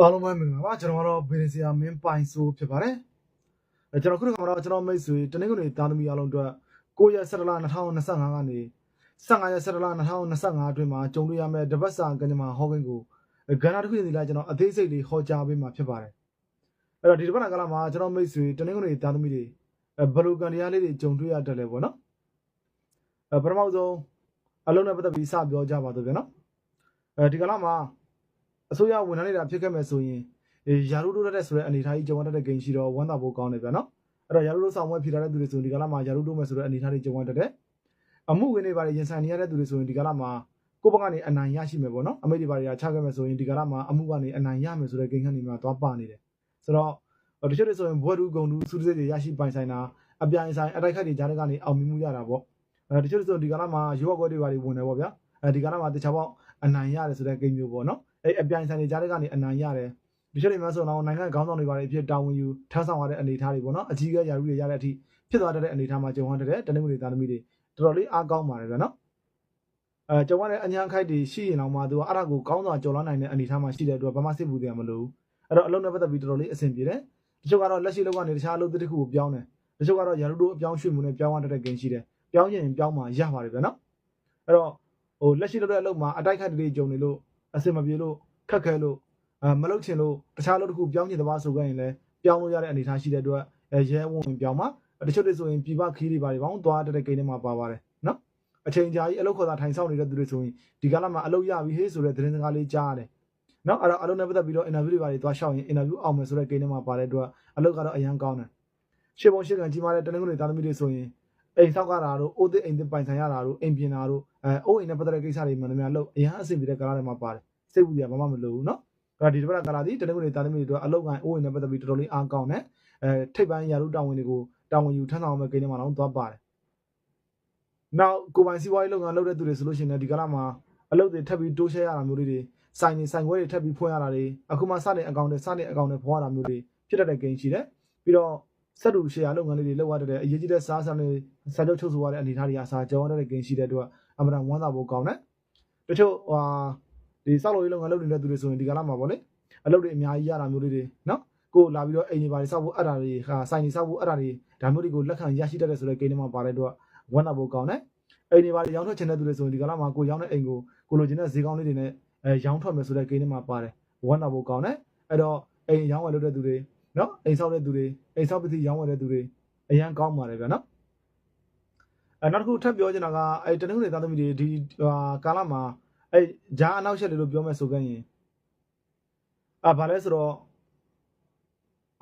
အားလုံးပဲမင်္ဂလာပါကျွန်တော်ကတော့ဘီရင်စီယာမင်းပိုင်ဆိုဖြစ်ပါတယ်အဲကျွန်တော်ခုနကတော့ကျွန်တော်မိတ်ဆွေတနင်္ဂနွေသားသမီးအားလုံးအတွက်9ရက်17လ2025ကနေ15ရက်17လ2025အတွင်းမှာကြုံတွေ့ရမယ့်တပတ်စာကညမှာဟောကိန်းကိုကဏ္ဍတစ်ခုစီလိုက်ကျွန်တော်အသေးစိတ်လေးဟောကြားပေးမှာဖြစ်ပါတယ်အဲ့တော့ဒီတပတ်ကလာမှာကျွန်တော်မိတ်ဆွေတနင်္ဂနွေသားသမီးတွေဘယ်လိုကံတရားလေးတွေကြုံတွေ့ရတယ်လဲပေါ့နော်အဲပထမဆုံးအလုံးနဲ့ပတ်သက်ပြီးစပြောကြပါတော့ဗျာနော်အဲဒီကလာမှာ အစိုးရဝန်ထမ်းတွေတာဖြစ်ခဲ့မယ်ဆိုရင်ရာထူးတိုးတဲ့ဆိုတဲ့အနေအထားကြီးကြုံရတဲ့ဂိမ်းရှိတော့ဝမ်းသာဖို့ကောင်းတယ်ဗျာနော်အဲ့တော့ရာထူးတိုးဆောင်ဝဲဖြေထားတဲ့သူတွေဆိုရင်ဒီကလာမှာရာထူးတိုးမယ်ဆိုတဲ့အနေအထားတွေကြုံရတဲ့အမှုဝင်တွေပါရင်ဆိုင်နေရတဲ့သူတွေဆိုရင်ဒီကလာမှာကိုယ့်ဘက်ကနေအနိုင်ရရှိမယ်ပေါ့နော်အမိတ်တွေပါရချခဲ့မယ်ဆိုရင်ဒီကလာမှာအမှုကနေအနိုင်ရမယ်ဆိုတဲ့ဂိမ်းခန့်တွေမှာသွားပါနေတယ်ဆိုတော့တချို့တွေဆိုရင်ဘွဲတူဂုံတူစုစည်းတွေရရှိပိုင်ဆိုင်တာအပြိုင်ဆိုင်အတိုက်ခိုက်တွေကြားတဲ့ကနေအောင်မြင်မှုရတာပေါ့အဲတချို့တွေဆိုဒီကလာမှာရုပ်ကွက်တွေပါတွေဝင်တယ်ပေါ့ဗျာအဲဒီကလာမှာတခြားပေါက်အနိုင်ရတယ်ဆိုတဲ့ဂိမ်းမျိုးပေါ့နော် အဲအပြိုင်ဆိုင်တွေကြားတဲ့ကနေအနိုင်ရတယ်ဒီချက်တွေများဆိုတော့နိုင်ငံခေါင်းဆောင်တွေပါတွေအဖြစ်တာဝန်ယူထမ်းဆောင်ရတဲ့အနေအထားတွေပေါ့နော်အကြီးအကဲရာထူးတွေရတဲ့အထိဖြစ်သွားတဲ့အနေအထားမှာကြုံရတဲ့တနင်္ဂနွေသားသမီးတွေတော်တော်လေးအားကောင်းပါတယ်ဗျာနော်အဲကြုံရတဲ့အညာခိုက်တွေရှိရင်တော့မှသူကအဲ့ဒါကိုကောင်းစွာကြော်လွှမ်းနိုင်တဲ့အနေအထားမှာရှိတဲ့အတွက်ဘာမှစိတ်ပူစရာမလိုဘူးအဲ့တော့အလုံးနဲ့ပတ်သက်ပြီးတော်တော်လေးအဆင်ပြေတယ်တချို့ကတော့လက်ရှိလောက်ကနေတခြားအလုပ်တစ်ခုကိုပြောင်းတယ်တချို့ကတော့ရာထူးတို့အပြောင်းရွှေ့မှုနဲ့ပြောင်းရတဲ့ဂိမ်းရှိတယ်ပြောင်းရင်ပြောင်းမှရပါတယ်ဗျာနော်အဲ့တော့ဟိုလက်ရှိလုပ်တဲ့အလုပ်မှာအတိုက်ခိုက်တွေကြုံနေလို့ အဆင်မပြေလို့ခက်ခဲလို့အဲမလုပ်ချင်လို့တခြားအလုပ်တစ်ခုပြောင်းချင်တဲ့ဘာဆိုခဲ့ရင်လည်းပြောင်းလို့ရတဲ့အနေအထားရှိတဲ့အတွက်ရဲဝုံဝင်ပြောင်းမှာတချို့တွေဆိုရင်ပြပခီးတွေပါတွေပေါင်းသွားတဲ့ဂိမ်းထဲမှာပါပါတယ်နော်အချိန်ကြာကြီးအလုပ်ခေါ်တာထိုင်ဆောင်နေတဲ့သူတွေဆိုရင်ဒီကလာမှာအလုပ်ရပြီဟေးဆိုတဲ့သတင်းစကားလေးကြားရတယ်နော်အဲ့တော့အလုပ်နဲ့ပတ်သက်ပြီးတော့ interview တွေပါတွေသွားရှောက်ရင် interview အောင်မယ်ဆိုတဲ့ဂိမ်းထဲမှာပါတဲ့အတွက်အလုပ်ကတော့အရန်ကောင်းတယ်ရှေ့ပုံရှေ့ကန်ကြီးမားတဲ့တနင်္ဂနွေသားသမီးတွေဆိုရင် အိမ်ဆောက်ကတာတို့အိုးသစ်အိမ်သစ်ပိုင်ဆိုင်ရတာတို့အိမ်ပြင်တာတို့အဲအိုးအိမ်နဲ့ပတ်သက်တဲ့ကိစ္စတွေမှန်သမျှလို့အရန်အဆင်ပြေတဲ့ကာလတွေမှာပါတယ်စိတ်ပူစရာဘာမှမလိုဘူးနော်အဲ့တော့ဒီတစ်ပတ်ကာလဒီတနင်္ဂနွေသားသမီးတွေအတွက်အလုပ်ကန်အိုးအိမ်နဲ့ပတ်သက်ပြီးတော်တော်လေးအားကောင်းတယ်အဲထိပ်ပိုင်းရာထူးတာဝန်တွေကိုတာဝန်ယူထမ်းဆောင်မဲ့ဂိမ်းတွေမှာတော့သွားပါတယ်နောက်ကိုပိုင်စီးပွားရေးလုပ်ငန်းလုပ်တဲ့သူတွေဆိုလို့ရှိရင်ဒီကာလမှာအလုပ်တွေထပ်ပြီးတိုးရှဲရတာမျိုးတွေစိုင်နေဆိုင်ခွဲတွေထပ်ပြီးဖွင့်ရတာတွေအခုမှစတဲ့အကောင့်တွေစတဲ့အကောင့်တွေဖွင့်ရတာမျိုးတွေဖြစ်တတ်တဲ့ဂိမ်းရှိတယ်ပြီးတော့ စက်တူရှယ်ယာလုပ်ငန်းလေးတွေလုပ်ရတဲ့အရေးကြီးတဲ့စားစံတွေစာချုပ်ချုပ်ဆိုရတဲ့အနေအထားတွေအစားကြောင်းရတဲ့ဂိမ်းရှိတဲ့အတွက်အမှန်တန်ဝမ်းသာဖို့ကောင်းတယ်တချို့ဟာဒီစောက်လို့ရေးလုပ်ငန်းလုပ်နေတဲ့သူတွေဆိုရင်ဒီကာလမှာပေါ့လေအလုပ်တွေအများကြီးရတာမျိုးလေးတွေနော်ကိုလာပြီးတော့အိမ်တွေပါတွေစောက်ဖို့အဲ့ဒါတွေဟာစိုင်တွေစောက်ဖို့အဲ့ဒါတွေဒါမျိုးတွေကိုလက်ခံရရှိတတ်တဲ့ဆိုတဲ့ဂိမ်းတွေမှာပါတဲ့အတွက်ဝမ်းသာဖို့ကောင်းတယ်အိမ်တွေပါတွေရောင်းထွက်ချင်တဲ့သူတွေဆိုရင်ဒီကာလမှာကိုရောင်းတဲ့အိမ်ကိုကိုလိုချင်တဲ့ဈေးကောင်းလေးတွေနဲ့အဲရောင်းထွက်မယ်ဆိုတဲ့ဂိမ်းတွေမှာပါတယ်ဝမ်းသာဖို့ကောင်းတယ်အဲ့တော့အိမ်ရောင်းဝယ်လုပ်တဲ့သူတွေ နော်အိမ်ဆောက်တဲ့သူတွေအိမ်ဆောက်ပစ္စည်းရောင်းဝယ်တဲ့သူတွေအရန်ကောင်းပါတယ်ဗျာနော်အဲနောက်တစ်ခုထပ်ပြောချင်တာကအဲတနင်္ဂနွေသားသမီးတွေဒီဟာကာလမှာအဲဂျားအနောက်ရှက်တွေလို့ပြောမယ်ဆိုခဲ့ရင်အာဘာလဲဆိုတော့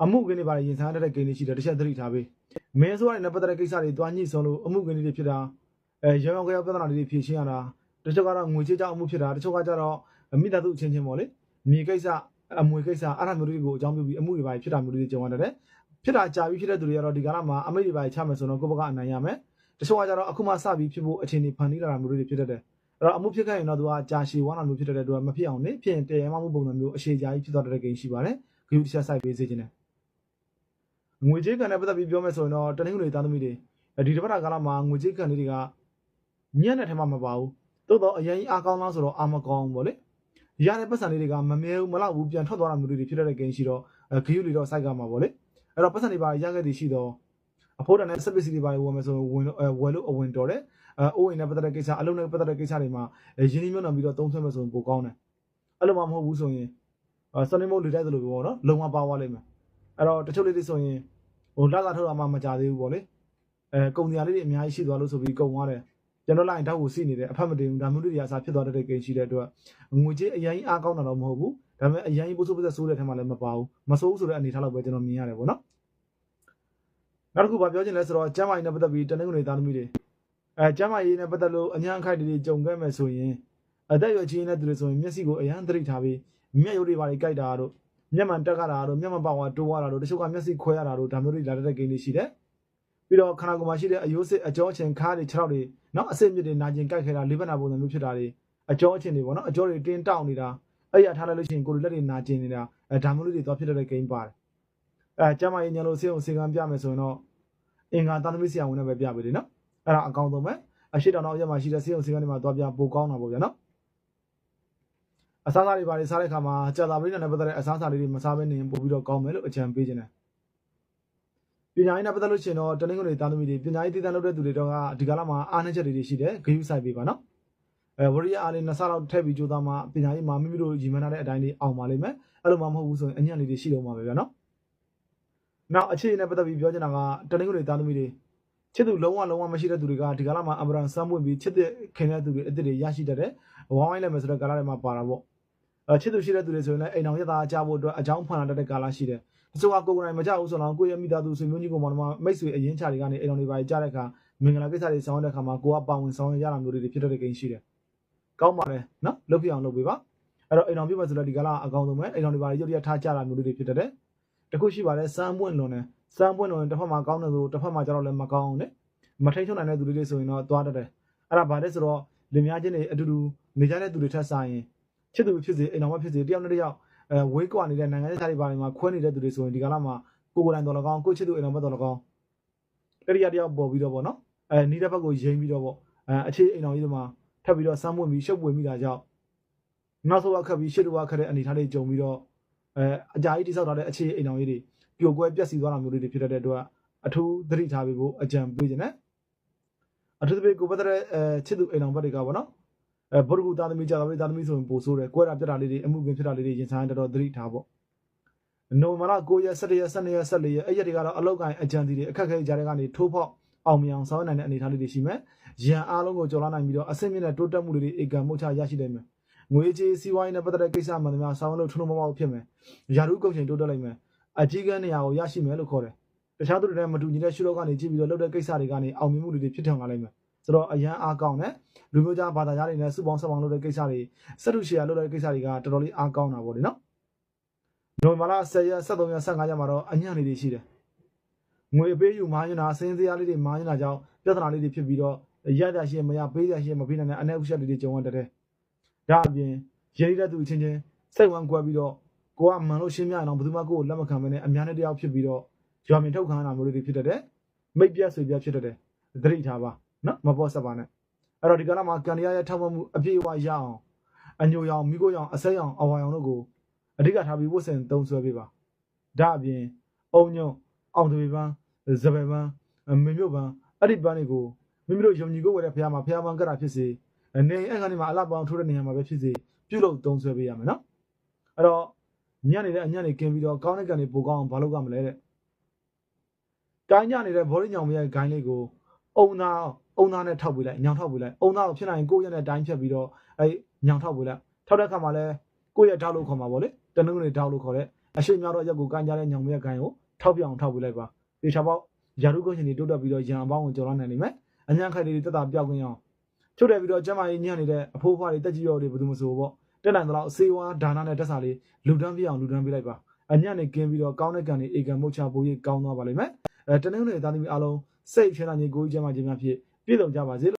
အမှုကင်းတွေပါရင်ဆိုင်ရတဲ့ဂိမ်းတွေရှိတယ်တစ်ချက်သတိထားပေးမင်းဆိုရတဲ့ပတ်သက်တဲ့ကိစ္စတွေတွားညှိဆုံးလို့အမှုကင်းတွေဖြစ်တာအဲရောင်ရောင်ကြောက်ပြဿနာတွေဖြေရှင်းရတာတချို့ကတော့ငွေကြေးကြောင့်အမှုဖြစ်တာတချို့ကကြတော့မိသားစုအချင်းချင်းပေါ့လေမြေကိစ္စ အမွေကိစ္စအဲ့ဒါမျိုးတွေကိုအကြောင်းပြုပြီးအမှုတွေပါဖြစ်တာမျိုးတွေကြုံရတယ်ဖြစ်တာကြာပြီးဖြစ်တဲ့သူတွေကတော့ဒီကာလမှာအမိတ်တွေပါချမယ်ဆိုတော့ကိုယ့်ဘက်ကအနိုင်ရမယ်တချို့ကကြတော့အခုမှစပြီးဖြစ်ဖို့အခြေအနေဖန်တီးလာတာမျိုးတွေဖြစ်တတ်တယ်အဲ့တော့အမှုဖြစ်ခဲ့ရင်တော့သူကကြာရှည်ဝါနာမျိုးဖြစ်တဲ့အတွက်မဖြစ်အောင်လေဖြစ်ရင်တရားမမှုပုံစံမျိုးအရှိကြာကြီးဖြစ်သွားတဲ့ကိန်းရှိပါတယ်ဂရုတစ်ချက်စိုက်ပေးစေချင်တယ်ငွေကြေးကန်နဲ့ပတ်သက်ပြီးပြောမယ်ဆိုရင်တော့တနင်္ဂနွေသားသမီးတွေဒီတစ်ပတ်ကာလမှာငွေကြေးကန်တွေကညံ့တဲ့ထဲမှာမပါဘူးသို့တော့အရင်အားကောင်းလားဆိုတော့အာမကောင်းဘူးဗောလေ ရတဲ့ပတ်စံလေးတွေကမမဲဘူးမလောက်ဘူးပြန်ထွက်သွားတာမျိုးတွေဖြစ်တဲ့ဂိမ်းရှိတော့ဂယူလီတော့စိုက်ကမှာဗောလေအဲ့တော့ပတ်စံတွေပါရခဲ့သည်ရှိတော့အဖိုးတန်နဲ့စပစ္စည်းတွေပါဝယ်မယ်ဆိုဝင်ဝယ်လို့အဝင်တော်တယ်အဲအိုးအိမ်နဲ့ပတ်သက်တဲ့ကိစ္စအလုံးနဲ့ပတ်သက်တဲ့ကိစ္စတွေမှာရင်းနှီးမြှုပ်နှံပြီးတော့သုံးဆွဲမယ်ဆိုရင်ပိုကောင်းတယ်အဲ့လိုမှမဟုတ်ဘူးဆိုရင်စနေမို့လူတိုက်သလိုပဲပေါ့နော်လုံမပါသွားလိမ့်မယ်အဲ့တော့တချို့လေးတွေဆိုရင်ဟိုလက်လာထုတ်တာမှမကြသေးဘူးပေါ့လေအဲကုံတရားလေးတွေအများကြီးရှိသွားလို့ဆိုပြီးကုံသွားတယ် ကျွန်တော်လိုက်တောက်ကိုစီနေတယ်အဖက်မတင်ဘူးဒါမျိုးတွေအစားဖြစ်သွားတဲ့ကိန်းရှိတဲ့အတွက်ငွေကြေးအရင်အားကောင်းတာတော့မဟုတ်ဘူးဒါပေမဲ့အရင်ပိုးဆိုးပစဆိုးတဲ့ထဲမှာလည်းမပါဘူးမဆိုးဘူးဆိုတဲ့အနေထားလောက်ပဲကျွန်တော်မြင်ရတယ်ပေါ့နော်နောက်တစ်ခုဗာပြောချင်လဲဆိုတော့ကျမ်းမာရေးနဲ့ပတ်သက်ပြီးတနင်္ဂနွေသားသမီးတွေအဲကျမ်းမာရေးနဲ့ပတ်သက်လို့အညာအခိုက်တွေကြုံခဲ့မယ်ဆိုရင်အသက်အရွယ်ကြီးနေတဲ့သူတွေဆိုရင်မျက်စိကိုအရန်သတိထားပြီးမျက်ရုပ်တွေပါတွေကြိုက်တာတို့မျက်မှန်တက်ကြတာတို့မျက်မှန်ပေါဝါတိုးရတာတို့တချို့ကမျက်စိခွဲရတာတို့ဒါမျိုးတွေလာတဲ့ကိန်းတွေရှိတယ် ပြီးတော့ခန္ဓာကိုယ်မှာရှိတဲ့အယိုးစစ်အကြောအချင်းခါးတွေခြေထောက်တွေနော်အစစ်မြစ်တွေနာကျင်ကြိုက်ခဲတာလေးဘက်နာပုံစံမျိုးဖြစ်တာတွေအကြောအချင်းတွေပေါ့နော်အကြောတွေတင်းတောက်နေတာအဲ့ရထားလိုက်လို့ရှိရင်ကိုယ်လက်တွေနာကျင်နေတာအဲဒါမျိုးလေးတွေသွားဖြစ်တဲ့ကိန်းပါတယ်အဲကျမကြီးညလို့ဆေးအောင်ဆေးကမ်းပြမယ်ဆိုရင်တော့အင်္ဂါသားသမီးဆရာဝန်နဲ့ပဲပြပေးတယ်နော်အဲ့ဒါအကောင်းဆုံးပဲအရှိတောင်တော့အရက်မှာရှိတဲ့ဆေးအောင်ဆေးကမ်းတွေမှာသွားပြပိုကောင်းတာပေါ့ဗျာနော်အစားအစာတွေပါတွေစားတဲ့အခါမှာကြာသာပရိသတ်နဲ့ပတ်သက်တဲ့အစားအစာလေးတွေမစားဘဲနေရင်ပို့ပြီးတော့ကောင်းမယ်လို့အကြံပေးခြင်းတယ် ပညာရေးနဲ့ပတ်သက်လို့ရှိရင်တော့တနင်္ဂနွေသားသမီးတွေပညာရေးတည်တံ့လုပ်တဲ့သူတွေတော့ကဒီကာလမှာအားနည်းချက်တွေရှိတယ်ဂရုစိုက်ပေးပါနော်အဲဝရိယအားလေးနှစ်ဆလောက်ထည့်ပြီးကြိုးစားမှပညာရေးမှာမိမိတို့ရည်မှန်းထားတဲ့အတိုင်းလေးအောင်ပါလိမ့်မယ်အဲ့လိုမှမဟုတ်ဘူးဆိုရင်အညံ့လေးတွေရှိတော့မှာပဲဗျာနော်နောက်အခြေအနေနဲ့ပတ်သက်ပြီးပြောချင်တာကတနင်္ဂနွေသားသမီးတွေချစ်သူလုံးဝလုံးဝမရှိတဲ့သူတွေကဒီကာလမှာအမရန်စမ်းပွင့်ပြီးချစ်တဲ့ခင်တဲ့သူတွေအစ်စ်တွေရရှိတတ်တယ်ဝိုင်းဝိုင်းလည်းမယ်ဆိုတော့ကာလတွေမှာပါတာပေါ့အဲ ချစ်သူရှိတဲ့သူတွေဆိုရင်လည်းအိမ်အောင်ရတာအကြဖို့အတွက်အကြောင်းဖန်လာတတ်တဲ့ကာလရှိတယ်တချို့ကကိုယ်ကိုယ်တိုင်မကြဘူးဆိုတော့ကိုယ့်ရဲ့မိသားစုဆွေမျိုးကြီးကိုမောင်နှမမိတ်ဆွေအရင်ချတွေကနေအိမ်အောင်တွေပါကြားတဲ့အခါမင်္ဂလာကိစ္စတွေဆောင်ရတဲ့အခါမှာကိုကပါဝင်ဆောင်ရရတာမျိုးတွေဖြစ်တတ်တဲ့ကိန်းရှိတယ်ကောင်းပါတယ်နော်လုပ်ပြအောင်လုပ်ပေးပါအဲ့တော့အိမ်အောင်ပြမယ်ဆိုတော့ဒီကာလအကောင်ဆုံးပဲအိမ်အောင်တွေပါရုပ်ရထားကြတာမျိုးတွေဖြစ်တတ်တယ်တခုရှိပါတယ်စမ်းပွင့်လွန်တယ်စမ်းပွင့်လွန်ရင်တစ်ဖက်မှာကောင်းတယ်ဆိုတစ်ဖက်မှာကျတော့လည်းမကောင်းအောင်နဲ့မထိန်ချုံနိုင်တဲ့သူတွေဆိုရင်တော့သွားတတ်တယ်အဲ့ဒါဗါတဲ့ဆိုတော့လင်မယားချင်းတွေအတူတူနေကြတဲ့သူတွေထက်ဆိုင်ရင် ချစ်သူဖြစ်စေအိမ်တော်မဖြစ်စေတယောက်နဲ့တယောက်အဲဝေးကွာနေတဲ့နိုင်ငံခြားတွေပါတွေမှာခွဲနေတဲ့သူတွေဆိုရင်ဒီကာလမှာကိုကိုယ်တိုင်တော်လကောင်းကိုချစ်သူအိမ်တော်မတော်လကောင်းတတိယတယောက်ပေါ်ပြီးတော့ပေါ့နော်အဲနီးတဲ့ဘက်ကိုယိမ်းပြီးတော့ပေါ့အဲအခြေအိမ်တော်ကြီးတွေမှာထပ်ပြီးတော့စမ်းပွင့်ပြီးရှုပ်ပွင့်မိတာကြောင့်နောက်ဆုံးအခက်ပြီးရှစ်တူဝခက်တဲ့အနေထားတွေကြုံပြီးတော့အဲအကြာကြီးတိဆောက်ထားတဲ့အခြေအိမ်တော်ကြီးတွေပြိုကွဲပျက်စီးသွားတာမျိုးတွေဖြစ်တတ်တဲ့အတွက်အထူးသတိထားပေးဖို့အကြံပေးခြင်းနဲ့အထူးသဖြင့်ကိုပတ်တဲ့အဲချစ်သူအိမ်တော်ဘက်တွေကပေါ့နော် အဲဗုဒ္ဓဂုသားသမီးကြာသမီးသားသမီးဆိုရင်ပို့ဆိုးတယ်ကွဲတာပြက်တာလေးတွေအမှုကင်းဖြစ်တာလေးတွေရင်ဆိုင်တော်တော်သတိထားပေါ့နိုဝင်ဘာလ9ရက်17ရက်12ရက်14ရက်အဲ့ရက်တွေကတော့အလောက်ကိုင်းအကြံစီတွေအခက်ခဲကြားတွေကနေထိုးဖောက်အောင်မြင်အောင်ဆောင်ရွက်နိုင်တဲ့အနေအထားလေးတွေရှိမယ်။ရန်အားလုံးကိုကြော်လာနိုင်ပြီးတော့အဆင့်မြင့်တဲ့တိုးတက်မှုတွေအေကံမှုချရရှိနိုင်မယ်။ငွေကြေးစီးပွားရေးနဲ့ပတ်သက်တဲ့ကိစ္စမှန်သမျှဆောင်ရွက်လို့ထုံထုံမမောက်ဖြစ်မယ်။ယာရုကုန်ချိန်တိုးတက်လိုက်မယ်။အကြီးကန်းနေရာကိုရရှိမယ်လို့ခေါ်တယ်။တခြားသူတွေနဲ့မတူညီတဲ့ရှုထောင့်ကနေကြည့်ပြီးတော့လုပ်တဲ့ကိစ္စတွေကနေအောင်မြင်မှုတွေဖြစ်ထွန်းလာနိုင်မယ်။ ဆိုတော့အရန်အားကောင်းတဲ့လူမျိုးသားဘာသာကြားတွေနဲ့စုပေါင်းဆက်ပေါင်းလုပ်တဲ့ကိစ္စတွေစက်တူရှယ်ယာလုပ်တဲ့ကိစ္စတွေကတော်တော်လေးအားကောင်းတာပေါ့လေနော်။နိုဝင်ဘာလ10ရက်13ရက်15ရက်မှာတော့အညံ့လေးတွေရှိတယ်။ငွေအပေးယူမားနေတာစင်းစရာလေးတွေမားနေတာကြောင့်ပြဿနာလေးတွေဖြစ်ပြီးတော့ရရရှိမရပေးရရှိမပေးနိုင်တဲ့အနောက်ရှက်လေးတွေကြုံရတဲ့။ဒါအပြင်ရည်ရည်တဲ့သူအချင်းချင်းစိတ်ဝမ်းကွဲပြီးတော့ကိုကမှန်လို့ရှင်းပြရင်တော့ဘယ်သူမှကိုယ်ကိုလက်မခံဘဲနဲ့အများနဲ့တယောက်ဖြစ်ပြီးတော့ရွာမြင်ထုတ်ခံရတာမျိုးတွေဖြစ်တတ်တယ်။မိတ်ပြတ်ဆွေပြတ်ဖြစ်တတ်တယ်။သတိထားပါ နော်မပေါ်ဆက်ပါနဲ့။အဲ့တော့ဒီကနေ့မှာကန်ရရဲ့ထောက်ပံ့မှုအပြည့်အဝရအောင်အညိုရောင်မိကိုရောင်အစိမ်းရောင်အဝါရောင်တို့ကိုအဓိကထားပြီးဝတ်ဆင်သုံးဆွဲပေးပါ။ဒါအပြင်အုံညုံအောင်တပေပန်းဇပယ်ပန်းမင်းမြို့ပန်းအဲ့ဒီပန်းတွေကိုမိမိတို့ယုံကြည်ကိုယ်ဝယ်တဲ့ဖះမှာဖះပန်းကတာဖြစ်စေနေအဲ့ကနေမှာအလှပန်းထိုးတဲ့နေရာမှာပဲဖြစ်စေပြုလုပ်သုံးဆွဲပေးရမယ်နော်။အဲ့တော့ညနေတဲ့အညနေကင်းပြီးတော့ကောင်းတဲ့ကံတွေပိုကောင်းအောင်ဘာလုပ်ရမလဲတဲ့။ကိုင်းညနေတဲ့ဘောရညောင်မရဲ့ဂိုင်းလေးကိုအုံသားအုံ သားနဲ့ထောက်ပေးလိုက်ညောင်ထောက်ပေးလိုက်အုံသားကိုဖြစ်နိုင်ရင်ကိုယ့်ရက်နဲ့တိုင်းဖြတ်ပြီးတော့အဲညောင်ထောက်ပေးလိုက်ထောက်တဲ့အခါမှာလဲကိုယ့်ရဲ့ထောက်လို့ခေါ်မှာပေါ့လေတနင်္ဂနွေထောက်လို့ခေါ်တဲ့အရှိမြောက်တော့ရက်ကိုကိုင်းကြတဲ့ညောင်မရဲ့ဂိုင်းကိုထောက်ပြအောင်ထောက်ပေးလိုက်ပါဒီချပေါက်ယာရုကုန်းရှင်တွေတိုးတက်ပြီးတော့ရံအပေါင်းကိုကြော်လာနိုင်လိမ့်မယ်အညံ့ခိုက်တွေတက်တာပြောက်ခွင့်အောင်ချုပ်တယ်ပြီးတော့ကျမကြီးညံ့နေတဲ့အဖိုးဖွားတွေတက်ကြီးရော်တွေဘယ်သူမဆိုပေါ့တက်နိုင်တော့စေဝါဒါနနဲ့တက်စာလေးလူတန်းပြအောင်လူတန်းပေးလိုက်ပါအညံ့နေကင်းပြီးတော့ကောင်းတဲ့ကံတွေအေကံမုတ်ချပိုးကြီးကောင်းသွားပါလိမ့်မယ်အဲတနင်္ဂနွေသားသမီးအားလုံးစိတ်ချမ်းသာခြင်းကိုယ်ကျမ်းမာခြင်းများဖြင့် ပြည့်စုံကြပါစေ